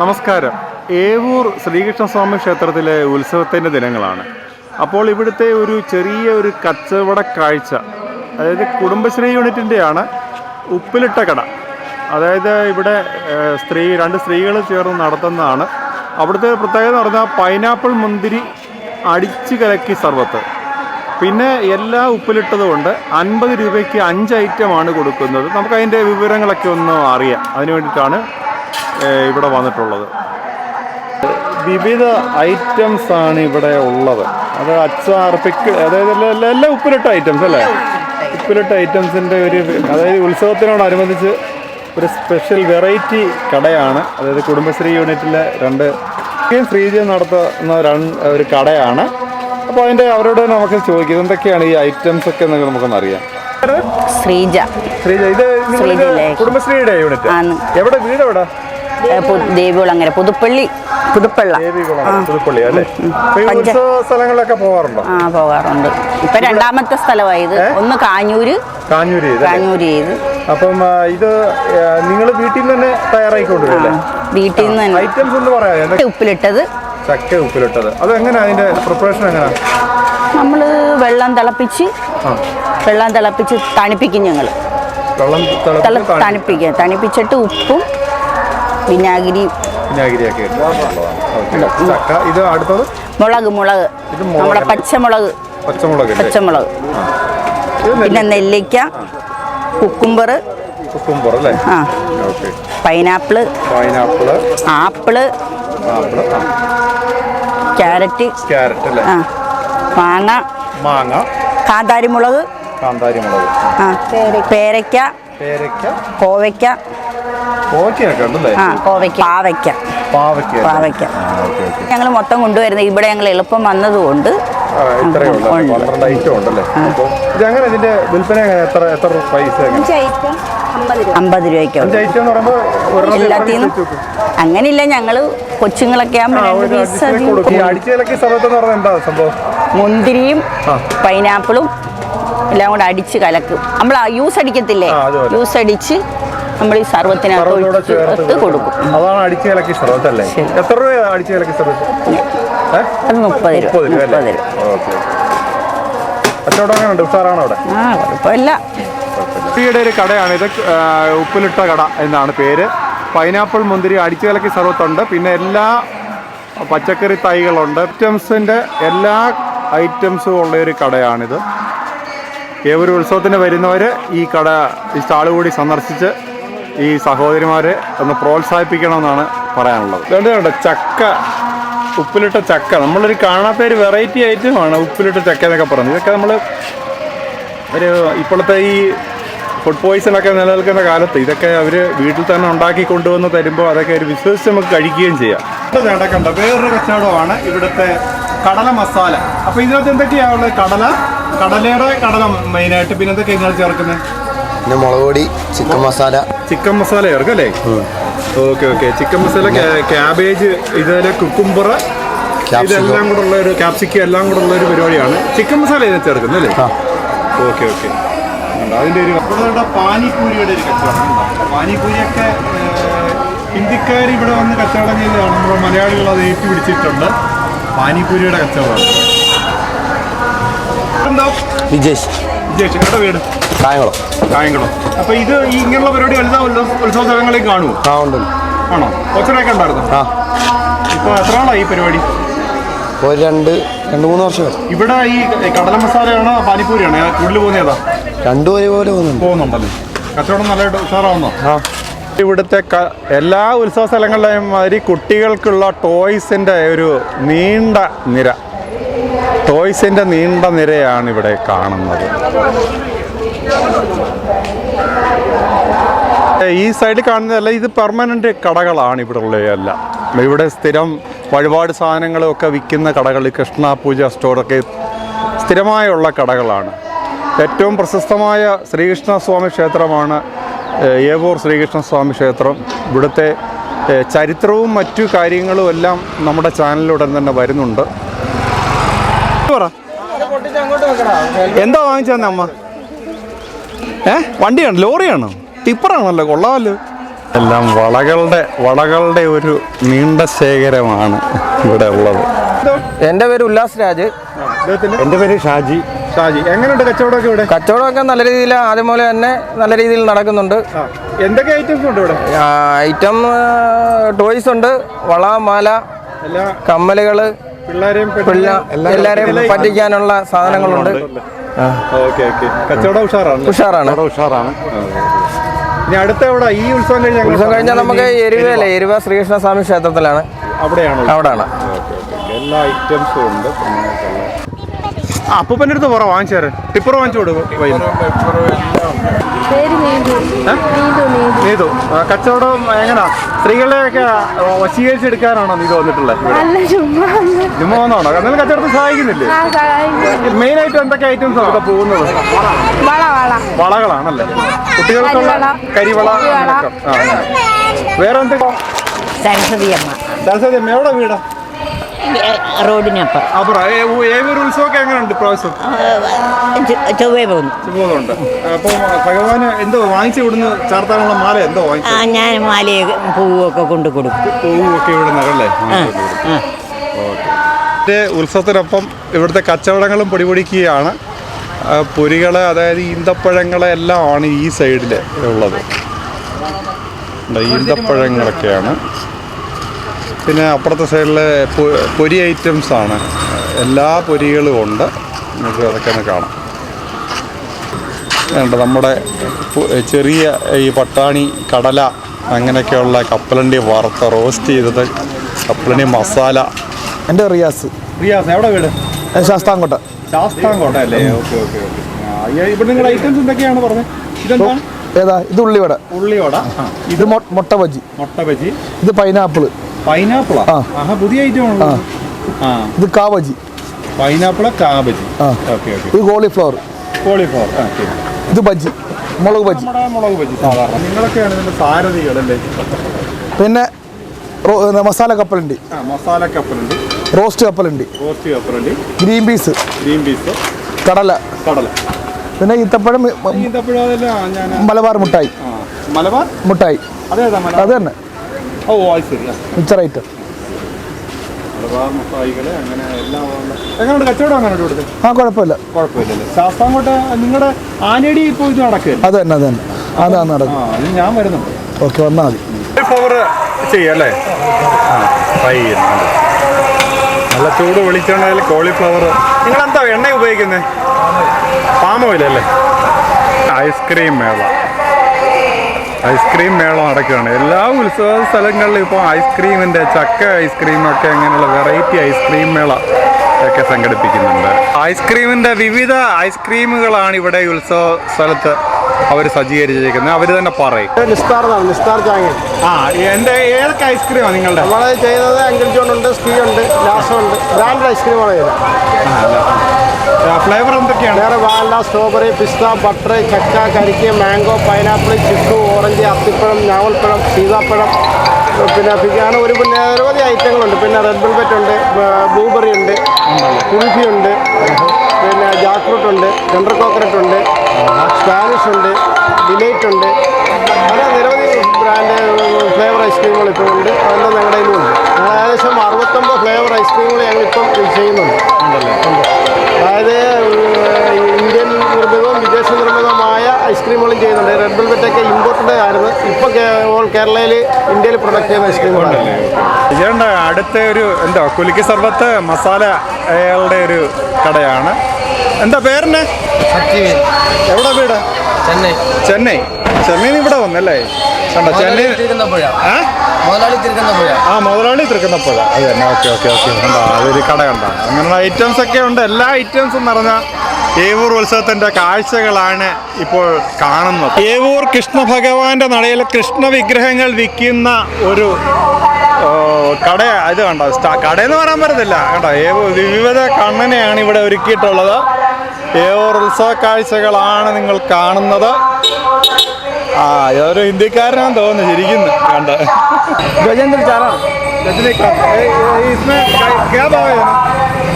നമസ്കാരം. ഏവൂർ ശ്രീകൃഷ്ണസ്വാമി ക്ഷേത്രത്തിലെ ഉത്സവത്തിന്റെ ദിനങ്ങളാണ്. അപ്പോൾ ഇവിടുത്തെ ഒരു ചെറിയ ഒരു കച്ചവട കാഴ്ച അതായത് കുടുംബശ്രീ യൂണിറ്റിന്റെയാണ് ഉപ്പിലിട്ട കട. അതായത് ഇവിടെ സ്ത്രീ രണ്ട് സ്ത്രീകൾ ചേർന്ന് നടത്തുന്നതാണ്. അവിടുത്തെ പ്രത്യേകത എന്ന് പറഞ്ഞാൽ പൈനാപ്പിൾ മുന്തിരി അടിച്ച് കലക്കി സർവത്ത്. പിന്നെ എല്ലാ ഉപ്പിലിട്ടതുകൊണ്ട് അൻപത് രൂപയ്ക്ക് അഞ്ച് ഐറ്റമാണ് കൊടുക്കുന്നത്. നമുക്ക് അതിന്റെ വിവരങ്ങളൊക്കെ ഒന്ന് അറിയാം. അതിന് വേണ്ടിയിട്ടാണ് ഇവിടെ വന്നിട്ടുള്ളത്. വിവിധ ഐറ്റംസ് ആണ് ഇവിടെ ഉള്ളത്. അത് അച്ചാർ പിക്ക് അതായത് എല്ലാ- ഉപ്പിലിട്ട ഐറ്റംസ് അല്ലേ? ഉപ്പിലിട്ട ഐറ്റംസിന്റെ ഒരു അതായത് ഉത്സവത്തിനോടനുബന്ധിച്ച് ഒരു സ്പെഷ്യൽ വെറൈറ്റി കടയാണ്. അതായത് കുടുംബശ്രീ യൂണിറ്റിലെ രണ്ട് ശ്രീജയം നടത്തുന്ന രണ്ട് ഒരു കടയാണ്. അപ്പോൾ അതിന്റെ അവരോട് നമുക്ക് ചോദിക്കാം എന്തൊക്കെയാണ് ഈ ഐറ്റംസ് ഒക്കെ എന്നൊക്കെ നമുക്കൊന്ന് അറിയാം. ശ്രീജ. ശ്രീജ ഇത് കുടുംബശ്രീയുടെ യൂണിറ്റ്. എവിടെ വീട് എവിടെ ദേവികുളങ്ങര പുതുപ്പള്ളി. പുതുപ്പള്ള. സ്ഥലങ്ങളിലൊക്കെ പോകാറുണ്ടോ ആ പോകാറുണ്ട്. ഇപ്പൊ രണ്ടാമത്തെ സ്ഥലമായത് ഒന്ന് കാഞ്ഞൂര് കാഞ്ഞൂര് കാഞ്ഞൂര് ചെയ്ത്. അപ്പം ഇത് നിങ്ങൾ വീട്ടിൽ നിന്ന് തന്നെ തയ്യാറായിക്കൊണ്ട് വീട്ടിൽ നിന്ന് തന്നെ. ഐറ്റംസ് എന്ന് പറയാം ഉപ്പിലിട്ടത്. ചക്ക ഉപ്പിലിട്ടത്. അത് എങ്ങനെയാ അതിന്റെ പ്രിപ്പറേഷൻ എങ്ങനെയാ നമ്മൾ വെള്ളം തിളപ്പിച്ച് വെള്ളം തിളപ്പിച്ച് തണുപ്പിക്കും ഞങ്ങൾ തണുപ്പിക്കുക തണുപ്പിച്ചിട്ട് ഉപ്പും വിനാഗിരി. വിനാഗിരിയൊക്കെ ഇട്ടിട്ടുള്ളതാണ്. ഓക്കെ. ചക്ക ഇത് അടുത്തത്? മുളക് മുളക്. നമ്മുടെ? പച്ചമുളക്. പച്ചമുളക് പച്ചമുളക്. പിന്നെ നെല്ലിക്ക കുക്കുംബർ കുക്കുംബർ അല്ലേ? ആ. Okay. Pineapple. Pineapple. Apple. Apple carrot. Carrot അല്ലേ? ആ. മാങ്ങ. മാങ്ങ. കാന്താരിമുളക്. കാന്താരിമുളക്. ആ. പേരയ്ക്ക. പേരയ്ക്ക. കോവയ്ക്ക. ആ കോവയ്ക്ക. പാവയ്ക്ക. പാവയ്ക്ക പാവയ്ക്ക. Okay okay. ഞങ്ങൾ മൊത്തം കൊണ്ടുവരുന്നത് ഇവിടെ ഞങ്ങൾ എളുപ്പം വന്നതുകൊണ്ട് അമ്പത് രൂപയ്ക്ക് എല്ലാത്തിനും? അങ്ങനെയില്ല ഞങ്ങൾ കൊച്ചുങ്ങളൊക്കെ മുന്തിരിയും പൈനാപ്പിളും എല്ലാം കൂടെ അടിച്ച് കലക്കും. നമ്മൾ യൂസ് അടിക്കത്തില്ലേ? യൂസ് അടിച്ച് നമ്മൾ ഈ സർവത്തിനകത്ത് ഒഴിച്ച് കൊടുക്കും. അതാണ് അടിച്ചേലക്കി സർവത്ത് അല്ലേ. എത്ര രൂപ അടിച്ചേലക്കി സർവത്ത്? ഏ? അത് മുപ്പത് രൂപ. മുപ്പത് രൂപ കച്ചവടം ഉഷാറാണ് അവിടെ? ആ കുഴപ്പമില്ല. കുട്ടിയുടെ ഒരു കടയാണ് ഇത്. ഉപ്പിലിട്ട കട എന്നാണ് പേര്. പൈനാപ്പിൾ മുന്തിരി അടിച്ചു കലക്കി സർവത്തുണ്ട്. പിന്നെ എല്ലാ പച്ചക്കറി തൈകളുണ്ട്. ഐറ്റംസിന്റെ എല്ലാ ഐറ്റംസും ഉള്ള ഒരു കടയാണിത്. ഏതൊരു ഉത്സവത്തിന് വരുന്നവർ ഈ കട ഈ സ്റ്റാൾ കൂടി സന്ദർശിച്ച് ഈ സഹോദരിമാരെ ഒന്ന് പ്രോത്സാഹിപ്പിക്കണമെന്നാണ് പറയാനുള്ളത്. വേണ്ട ചക്ക ഉപ്പിലിട്ട ചക്ക. നമ്മളൊരു കാണാത്ത ഒരു വെറൈറ്റി ഐറ്റമാണ് ഉപ്പിലിട്ട ചക്ക എന്നൊക്കെ പറയുന്നത്. ഇതൊക്കെ നമ്മൾ ഒരു ഇപ്പോഴത്തെ ഈ ഫുഡ് പോയ്സണൊക്കെ നിലനിൽക്കുന്ന കാലത്ത് ഇതൊക്കെ അവർ വീട്ടിൽ തന്നെ ഉണ്ടാക്കി കൊണ്ടുവന്ന് തരുമ്പോൾ അതൊക്കെ ഒരു വിശ്വസിച്ച് നമുക്ക് കഴിക്കുകയും ചെയ്യാം. നടക്കണ്ട വേറൊരു കച്ചവടമാണ് ഇവിടുത്തെ കടല മസാല. അപ്പോൾ ഇതിനകത്ത് എന്തൊക്കെയാണ് കടല കടലയുടെ കടല മെയിനായിട്ട് പിന്നെ എന്തൊക്കെയാണ് നിങ്ങൾ ചേർക്കുന്നത് പിന്നെ മുളക് പൊടി ചിക്കൻ മസാല. ചിക്കൻ മസാല ചേർക്കും അല്ലേ? Okay okay. Chicken masala cabbage ഇതുപോലെ കുക്കുംബർ Capsicum. ഇതെല്ലാം കൂടെ ഉള്ള ഒരു ക്യാപ്സിക്കം എല്ലാം കൂടെ ഉള്ള ഒരു പരിപാടിയാണ്. ചിക്കൻ മസാല ഇതിനകത്ത് ചേർക്കുന്നത് അല്ലേ. Okay okay. അതിന്റെ ഒരു പാനിപ്പൂരിയുടെ പാനിപൂരിയുടെ ഒരു കച്ചവടം പാനിപ്പൂരിയൊക്കെ ഹിന്ദിക്കാർ ഇവിടെ വന്ന് കച്ചവടം ചെയ്തതാണ്. നമ്മുടെ മലയാളികൾ അത് ഏറ്റുപിടിച്ചിട്ടുണ്ട്. പാനിപ്പൂരിയുടെ കച്ചവടം എന്താ വിജേഷ് എവിടെ വീട്? കായംകുളം. കായംകുളം. അപ്പൊ ഇത് ഈ ഇങ്ങനെയുള്ള പരിപാടി എല്ലാ ഉത്സവ സ്ഥലങ്ങളിൽ കാണുമോ ആ ഉണ്ട്. ആണോ? കൊച്ചനൊക്കെ ഉണ്ടായിരുന്നു? ആ. ഇപ്പൊ എത്ര നാളായി ഈ പരിപാടി? ഒരു രണ്ട് രണ്ട് മൂന്ന് വർഷം. ഇവിടെ ഈ കടല മസാലയാണോ പാനിപ്പൂരിയാണോ? കൂടുതൽ പോകുന്ന ഏതാ? രണ്ടു ഒരുപോലെ പോകുന്നുണ്ട്. പോകുന്നുണ്ടല്ലേ? കച്ചവടം നല്ല ഉഷാറാവുന്നോ? ആ. ഇവിടുത്തെ എല്ലാ ഉത്സവ സ്ഥലങ്ങളിലെയും മാതിരി കുട്ടികൾക്കുള്ള ടോയ്സിന്റെ ഒരു നീണ്ട നിര. ടോയ്സിന്റെ നീണ്ട നിരയാണ് ഇവിടെ കാണുന്നത്. ഈ സൈഡിൽ കാണുന്നതല്ല ഇത് പെർമനന്റ് കടകളാണ് ഇവിടെ ഉള്ളതെല്ലാം. ഇവിടെ സ്ഥിരം വഴിപാട് സാധനങ്ങളും ഒക്കെ വിൽക്കുന്ന കടകൾ കൃഷ്ണ പൂജ സ്റ്റോറൊക്കെ സ്ഥിരമായുള്ള കടകളാണ്. ഏറ്റവും പ്രശസ്തമായ ശ്രീകൃഷ്ണസ്വാമി ക്ഷേത്രമാണ് ഏവൂർ ഏവൂർ ശ്രീകൃഷ്ണസ്വാമി ക്ഷേത്രം. ഇവിടുത്തെ ചരിത്രവും മറ്റു കാര്യങ്ങളും എല്ലാം നമ്മുടെ ചാനലിലൂടെ തന്നെ വരുന്നുണ്ട്. എന്താ വാങ്ങിച്ചെന്നെ അമ്മ? ഏ? വണ്ടിയാണ് ലോറിയാണോ. ടിപ്പറാണല്ലോ കൊള്ളാമല്ലോ. എല്ലാം വളകളുടെ വളകളുടെ ഒരു നീണ്ട ശേഖരമാണ് ഇവിടെ ഉള്ളത്. എന്റെ പേര് ഉല്ലാസ് രാജ്. എന്റെ പേര് ഷാജി. ഷാജി. എങ്ങനെയുണ്ട് കച്ചവടമൊക്കെ ഇവിടെ? കച്ചവടമൊക്കെ നല്ല രീതിയിൽ ആദ്യം പോലെ തന്നെ നല്ല രീതിയിൽ നടക്കുന്നുണ്ട്. എന്തൊക്കെ ഐറ്റംസ് ഉണ്ട് ഇവിടെ? ഐറ്റം ടോയ്സ് ഉണ്ട്. വള മാല കമ്മലുകൾ കമ്മലുകൾ പഠിക്കാനുള്ള പറ്റിക്കാനുള്ള സാധനങ്ങളുണ്ട് ഓക്കെ ഓക്കെ. കച്ചവടം ഉഷാറാണ്. ഉഷാറാണ്. ഉഷാറാണ്. ഇനി അടുത്ത എവിടെ ഈ ഉത്സവം കഴിഞ്ഞാൽ ഉത്സവം കഴിഞ്ഞാൽ നമുക്ക് എരുവല്ലേ എരുവ ശ്രീകൃഷ്ണസ്വാമി ക്ഷേത്രത്തിലാണ്. അവിടെയാണ് അവിടെയാണ്. എല്ലാ ഐറ്റംസും ഉണ്ട്. അപ്പൂപ്പന്റെ അടുത്ത് പറ വാങ്ങിച്ചേര് ടിപ്പർ വാങ്ങിച്ചു കൊടുക്കും നീതു കച്ചവടം എങ്ങനാ? സ്ത്രീകളെയൊക്കെ വശീകരിച്ചെടുക്കാനാണോ നീതു വന്നിട്ടുള്ളത് ചുമ്മാ ചുമ്മാ വന്നാണോ എന്നാലും കച്ചവടത്തിൽ സഹായിക്കുന്നില്ലേ? ആ സഹായിക്കും. മെയിൻ ആയിട്ട് എന്തൊക്കെ ഐറ്റംസ് അവിടെ പോകുന്നത്? വള വള. വളകളാണല്ലേ? കുട്ടികൾക്കുള്ള കരിവള. വേറെ എന്തൊക്കെ? സരസ്വതി അമ്മ. സരസ്വതി അമ്മ. എവിടെ വീടാ? റോഡിനപ്പം അപ്പുറം. ഏതൊരു ഉത്സവമൊക്കെ എങ്ങനെയുണ്ട് ഇപ്രാവശ്യം? ചൊവ്വേ പോകുന്നു. പോകുന്നുണ്ട് അപ്പോൾ ഭഗവാന് എന്തോ വാങ്ങിച്ചു ഇവിടുന്ന് ചാർത്താനുള്ള മാല എന്തോ വാങ്ങിച്ചു ആ ഞാൻ മാലയും പൂവൊക്കെ കൊണ്ട് കൊടുക്കും. പൂവൊക്കെ ഇവിടെ നിറല്ലേ ഉത്സവത്തിനൊപ്പം ഇവിടുത്തെ കച്ചവടങ്ങളും പൊടിപൊടിക്കുകയാണ്. പൊരികൾ അതായത് ഈന്തപ്പഴങ്ങൾ എല്ലാം ആണ് ഈ സൈഡിൽ ഉള്ളത്. ഈന്തപ്പഴങ്ങളൊക്കെയാണ്. പിന്നെ അപ്പുറത്തെ സൈഡിലെ പൊരി ഐറ്റംസ് ആണ്. എല്ലാ പൊരികളും ഉണ്ട്. നമുക്ക് അതൊക്കെ ഒന്ന് കാണാം. വേണ്ട നമ്മുടെ ചെറിയ ഈ പട്ടാണി കടല അങ്ങനെയൊക്കെയുള്ള കപ്പലണ്ടി വറുത്ത റോസ്റ്റ് ചെയ്തത് കപ്പലണ്ടി മസാല. എന്റെ റിയാസ്. റിയാസ് എവിടെ വീട്? ശാസ്താംകോട്ട. ശാസ്താംകോട്ട അല്ലേ? Okay okay okay. ഇവിടെ നിങ്ങളുടെ ഐറ്റംസ് എന്തൊക്കെയാണ് പറഞ്ഞത്? ഇതെന്താണ്? ഏതാ? ഇത് ഉള്ളിവട. ഉള്ളിവട. ഇത് മുട്ട ബജി. മുട്ട ബജി. ഇത് പൈനാപ്പിൾ. പൈനാപ്പിളാ. പുതിയ ഐറ്റം ഇത് കാ ബജി പൈനാപ്പിൾ കാബജി. ഓക്കെ ഓക്കെ ഇത് കോളിഫ്ലവർ. കോളിഫ്ലവർ ഇത് ബജി മുളക് ബജി മുളക് ബജി സാധാരണ. നിങ്ങളൊക്കെയാണ് ഇതിന്റെ സാരഥികളല്ലേ? പിന്നെ മസാല കപ്പലുണ്ട്. മസാല കപ്പലുണ്ട്. റോസ്റ്റ് കപ്പലുണ്ട്. Roast കപ്പലുണ്ട്. Green peas. Green peas. കടല. കടല. പിന്നെ ഈത്തപ്പഴം മലബാർ മുട്ടായി. മലബാർ? മുട്ടായി. അതെ അതെ അത് തന്നെ. ഓ അത് ശരി ഇവിടുത്തെ? ആ കുഴപ്പമില്ല. ശാസ്താംകോട്ട നിങ്ങളുടെ ആനടി ഇപ്പോൾ ഇത് നടക്കുക അത് തന്നെ അത് തന്നെ. അതാണ് നടക്കും ഞാൻ വരുന്നുണ്ട്. ഓക്കെ വന്നാൽ മതി. ചെയ്യല്ലേ ഫ്രൈ നല്ല ചൂട് വെളിച്ചെണ്ണയിൽ കോളിഫ്ലവർ നിങ്ങൾ എന്താ എണ്ണ ഉപയോഗിക്കുന്നത്? പാമോയിലല്ലേ? ഐസ്ക്രീം മേള. ഐസ്ക്രീം മേള നടക്കുകയാണ്. എല്ലാ ഉത്സവ സ്ഥലങ്ങളിലും ഇപ്പോൾ ഐസ്ക്രീമിന്റെ ചക്ക ഐസ്ക്രീമൊക്കെ അങ്ങനെയുള്ള വെറൈറ്റി ഐസ്ക്രീം മേള ഒക്കെ സംഘടിപ്പിക്കുന്നുണ്ട്. ഐസ്ക്രീമിന്റെ വിവിധ ഐസ്ക്രീമുകളാണ് ഇവിടെ ഈ ഉത്സവ സ്ഥലത്ത് അവർ സജ്ജീകരിച്ചിരിക്കുന്നത്. അവർ തന്നെ പറയും. ആ എന്റെ ഏതൊക്കെ ഐസ്ക്രീമാണ് നിങ്ങളുടെ? നമ്മൾ ചെയ്യുന്നത് അങ്കിൾ ജോൺ ഉണ്ട് സ്കീ ഉണ്ട് ലാസം ഉണ്ട്. ബ്രാൻഡ് ഐസ്ക്രീമാണ് ഫ്ലേവർ എന്തൊക്കെയാണ്? വേറെ സ്ട്രോബെറി പിസ്ത ബട്ടർ ചക്ക കരിക്ക് മാംഗോ പൈനാപ്പിൾ ചിക്കു ഓറഞ്ച് അത്തിപ്പഴം ഞാവൽപ്പഴം സീതാപ്പഴം പിന്നെ പിന്നെ ഒരു പിന്നെ നിരവധി ഐറ്റങ്ങളുണ്ട് പിന്നെ റെഡ് വെൽവെറ്റ് ഉണ്ട് ബ്ലൂബെറി ഉണ്ട് കുൽഫി ഉണ്ട് പിന്നെ ജാക്ക് ഫ്രൂട്ട് ഉണ്ട് ടെൻഡർ കോക്കനട്ട് ഉണ്ട് സ്പാനിഷ് ഉണ്ട് ഡിലൈറ്റ് ഉണ്ട്. അങ്ങനെ നിരവധി ബ്രാൻഡ് ഫ്ലേവർ ഐസ്ക്രീമുകൾ ഇപ്പോൾ ഉണ്ട്. അതെല്ലാം ഞങ്ങളുടെ കയ്യിലും ഉണ്ട് ഏകദേശം അറുപത്തൊമ്പത് ഫ്ലേവർ ഐസ്ക്രീമുകൾ ഞങ്ങളിപ്പം ചെയ്യുന്നുണ്ട്. റെഡ് ഇമ്പോർട്ടന്റ് ഇമ്പോർട്ടഡ് ആയിരുന്നു ഇപ്പോൾ കേരളയിൽ ഇന്ത്യയിൽ പ്രൊഡക്റ്റ് ചെയ്യുന്ന ഐസ്ക്രീമുകളാണ് ഇതുകൊണ്ട് അടുത്ത ഒരു എന്താ കുലുക്കി സർബത്ത് മസാലയുടെ ഒരു കടയാണ്. എന്താ പേരിന് എവിടെ വീട്? ചെന്നൈ. ചെന്നൈ. ചെന്നൈ ഇവിടെ വന്നല്ലേ? കണ്ടോ ചെന്നൈ ആ? മുതലാളി തിരുക്കുന്നപ്പുഴ അത് തന്നെ ഓക്കെ ഓക്കെ ഓക്കെ. കണ്ടോ അതൊരു കട കണ്ടോ. അങ്ങനെയുള്ള ഐറ്റംസ് ഒക്കെ ഉണ്ട്. എല്ലാ ഐറ്റംസും നിറഞ്ഞ ഏവൂർ ഉത്സവത്തിന്റെ കാഴ്ചകളാണ് ഇപ്പോൾ കാണുന്നത്. ഏവൂർ കൃഷ്ണ ഭഗവാന്റെ നടയിൽ കൃഷ്ണ വിഗ്രഹങ്ങൾ വിൽക്കുന്ന ഒരു കട ഇത് കണ്ടോ? എന്ന് പറയാൻ പറ്റത്തില്ല. കേട്ടോ ഏവൂർ വിവിധ കണ്ണനെയാണ് ഇവിടെ ഒരുക്കിയിട്ടുള്ളത്. ഏവൂർ ഉത്സവ കാഴ്ചകളാണ് നിങ്ങൾ കാണുന്നത്. ആ ഇതൊരു ഹിന്ദിക്കാരനാന്ന് തോന്നുന്നു ശരിക്കുന്നു കണ്ട. ഗജേന്ദ്ര ചാറാണ് രജനീകാന്ത്.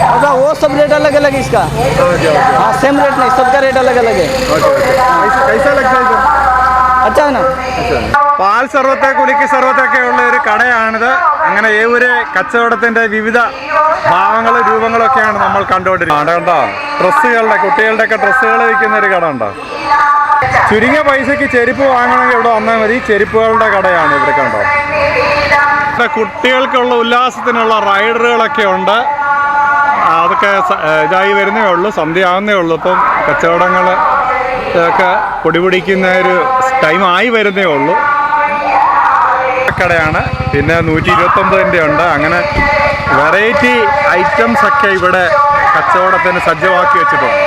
ए, ए, इसमें क्या- क्या भाव है ना? अच्छा वो सब रेट अलग अलग है इसका ओके ओके हाँ सेम रेट नहीं सबका रेट अलग अलग है ओके ओके कैसा- कैसा लगता है इधर? अच्छा है ना പാൽ സർവത്തെ കുലുക്കി സർവത്തൊക്കെ ഉള്ള ഒരു കടയാണിത് അങ്ങനെ ഏവൂര് കച്ചവടത്തിന്റെ വിവിധ ഭാവങ്ങളും രൂപങ്ങളും ഒക്കെയാണ് നമ്മൾ കണ്ടുകൊണ്ടിരിക്കുന്നത് കണ്ടോ ഡ്രസ്സുകളുടെ കുട്ടികളുടെ ഒക്കെ ഡ്രസ്സുകൾ വിൽക്കുന്ന ഒരു കട ഉണ്ടോ ചുരുങ്ങിയ പൈസക്ക് ചെരുപ്പ് വാങ്ങണമെങ്കിൽ ഇവിടെ വന്നാൽ മതി ചെരുപ്പുകളുടെ കടയാണ് ഇവിടെ കണ്ടോ ഇവിടെ കുട്ടികൾക്കുള്ള ഉല്ലാസത്തിനുള്ള റൈഡറുകളൊക്കെ ഉണ്ട് ആ, അതൊക്കെ ഇതായി വരുന്നേ ഉള്ളൂ. സന്ധ്യയാവുന്നേ ഉള്ളൂ. ഇപ്പം കച്ചവടങ്ങൾ ഇതൊക്കെ പൊടിപിടിക്കുന്ന ഒരു ടൈമായി വരുന്നേ ഉള്ളൂ. കടയാണ്. പിന്നെ നൂറ്റി ഇരുപത്തൊമ്പതിന്റെ ഉണ്ട്. അങ്ങനെ വെറൈറ്റി ഐറ്റംസ് ഒക്കെ ഇവിടെ കച്ചവടത്തിന് സജ്ജമാക്കി വെച്ചിട്ടുണ്ട്.